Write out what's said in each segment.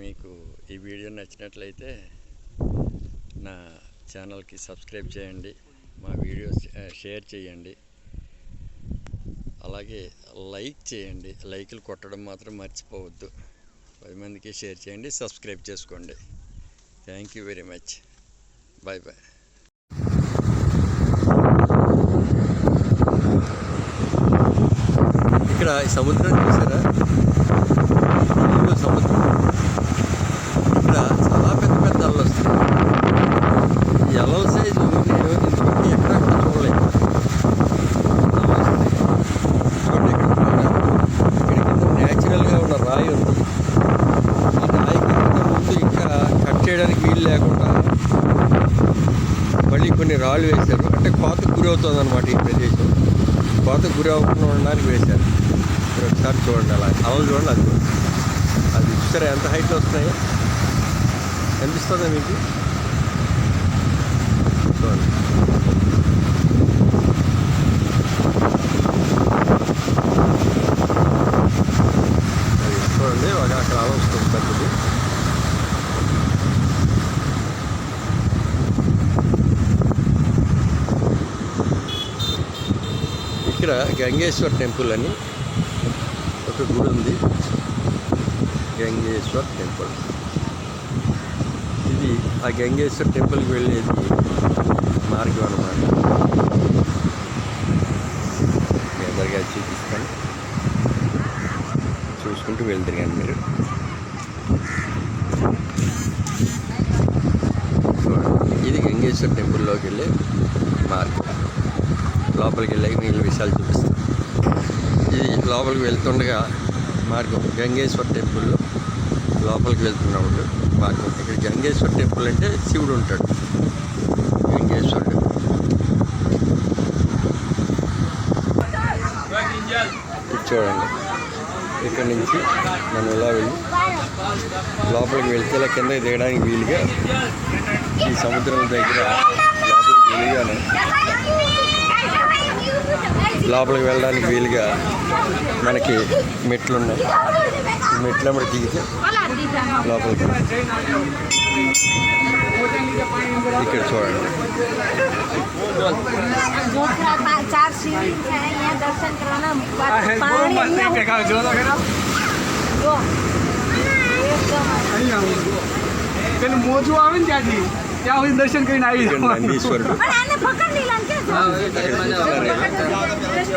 మీకు ఈ వీడియో నచ్చినట్లయితే నా ఛానల్కి సబ్స్క్రైబ్ చేయండి మా వీడియోస్ షేర్ చేయండి. అలాగే లైక్ చేయండి లైకులు కొట్టడం మాత్రం మర్చిపోవద్దు. పది మందికి షేర్ చేయండి సబ్స్క్రైబ్ చేసుకోండి. Thank you very much bye bye ఇక్కడ ఈ సముద్రం చూసారా? సముద్రం ఇక్కడ చాలా పెద్ద పెద్ద అలలు వస్తాయి ఈ అలల సైజు నేను ఇంతవరకు ఎక్కడ కూడా చూడలేదు అలా వస్తాయి. చూడండి ఇక్కడ ఉన్నారా? ఇక్కడ కింద న్యాచురల్గా ఉన్న రాయి ఉంది ఆ రాయి కింద ముందు ఇంకా కట్ చేయడానికి కూడా మళ్ళీ కొన్ని రాళ్ళు వేశారు. అంటే కోతకు గురవుతుంది అనమాట ఈ ప్రదేశం. కోతకు గురి అవ్వకుండా ఉండడానికి వేశారు. మీరు ఒకసారి చూడండి అలా. అవును చూడండి అది అది చూసారా? ఎంత హైట్లో వస్తున్నాయో? కనిపిస్తుందా మీకు? చూడండి అది చూడండి ఒక అక్కడ అల వస్తుంది పెద్దది ఇక్కడ గంగేశ్వర్ టెంపుల్ అని ఒక గుడి ఉంది. గంగేశ్వర్ టెంపుల్. ఇది ఆ గంగేశ్వర్ టెంపుల్కి వెళ్ళేది మార్గం అన్నమాట. మీ అందరికీ చూపిస్తాను. చూసుకుంటూ వెళ్తారు మీరు. ఇది గంగేశ్వర్ టెంపుల్లోకి వెళ్ళే మార్గం. లోపలికి వెళ్ళాక మిగిలిన విషయాలు చూపిస్తాను ఇది లోపలికి వెళ్తుండగా మార్గం గంగేశ్వర్ టెంపుల్ లోపలికి వెళ్తున్నప్పుడు మార్గం. ఇక్కడ గంగేశ్వర్ టెంపుల్ అంటే శివుడు ఉంటాడు. గంగేశ్వరుడు. టెంపుల్ చూడండి. ఇక్కడ నుంచి మనం ఇలా వెళ్ళి లోపలికి వెళ్తే ఇలా కిందకి దిగడానికి వీలుగా ఈ సముద్రం దగ్గర లోపలికి వెళ్ళగానే ला वील मन की मेटल मेट दिखे लूँ दर्शन करना आई। नंदीश्वर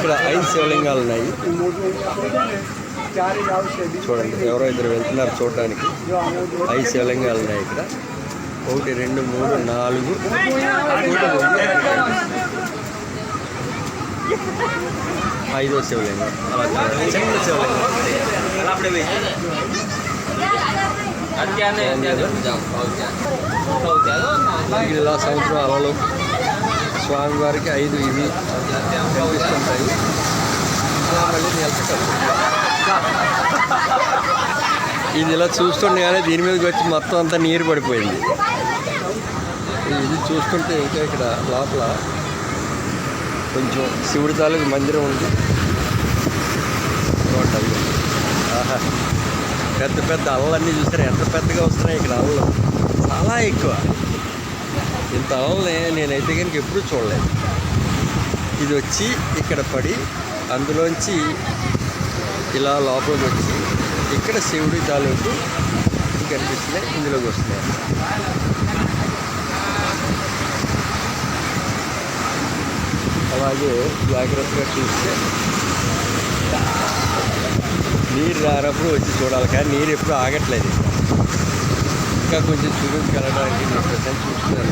ఇక్కడ ఐదు శివలింగాలు ఉన్నాయి. చూడండి ఎవరో ఇద్దరు వెళ్తున్నారు చూడడానికి ఐదు శివలింగాలు ఉన్నాయి ఇక్కడ. ఒకటి రెండు మూడు నాలుగు. ఐదో శివలింగం. అలా చిన్న శివలింగం. సంవత్సరం అలలు. స్వామివారికి ఐదు ఇవి కనిపిస్తుంటాయి మళ్ళీ ఇది ఇలా చూస్తుండగానే దీని మీదకి వచ్చి మొత్తం అంతా నీరు పడిపోయింది. ఇది చూస్తుంటే ఇంకా ఇక్కడ లోపల కొంచెం శివుడి తాలూకు మందిరం ఉంది. చూడండి. ఆహా. పెద్ద పెద్ద అల్లన్నీ చూసారు? ఎంత పెద్దగా వస్తున్నాయి ఇక్కడ అలలు? చాలా ఎక్కువ. ఇంత అలల్ని నేనైతే కనుక ఎప్పుడూ చూడలేదు. ఇది వచ్చి ఇక్కడ పడి అందులోంచి ఇలా లోపలికి వచ్చి ఇక్కడ శివుడి తాలూకు కనిపిస్తున్నాయి. ఇందులోకి వస్తున్నాయి. అలాగే జాగ్రత్తగా చూస్తే నీరు రానప్పుడు వచ్చి చూడాలి కానీ నీరు ఎప్పుడు ఆగట్లేదు. ఇంకా కొంచెం చూపించగలడానికి నేను ప్రజెంట్ చూస్తున్నాను.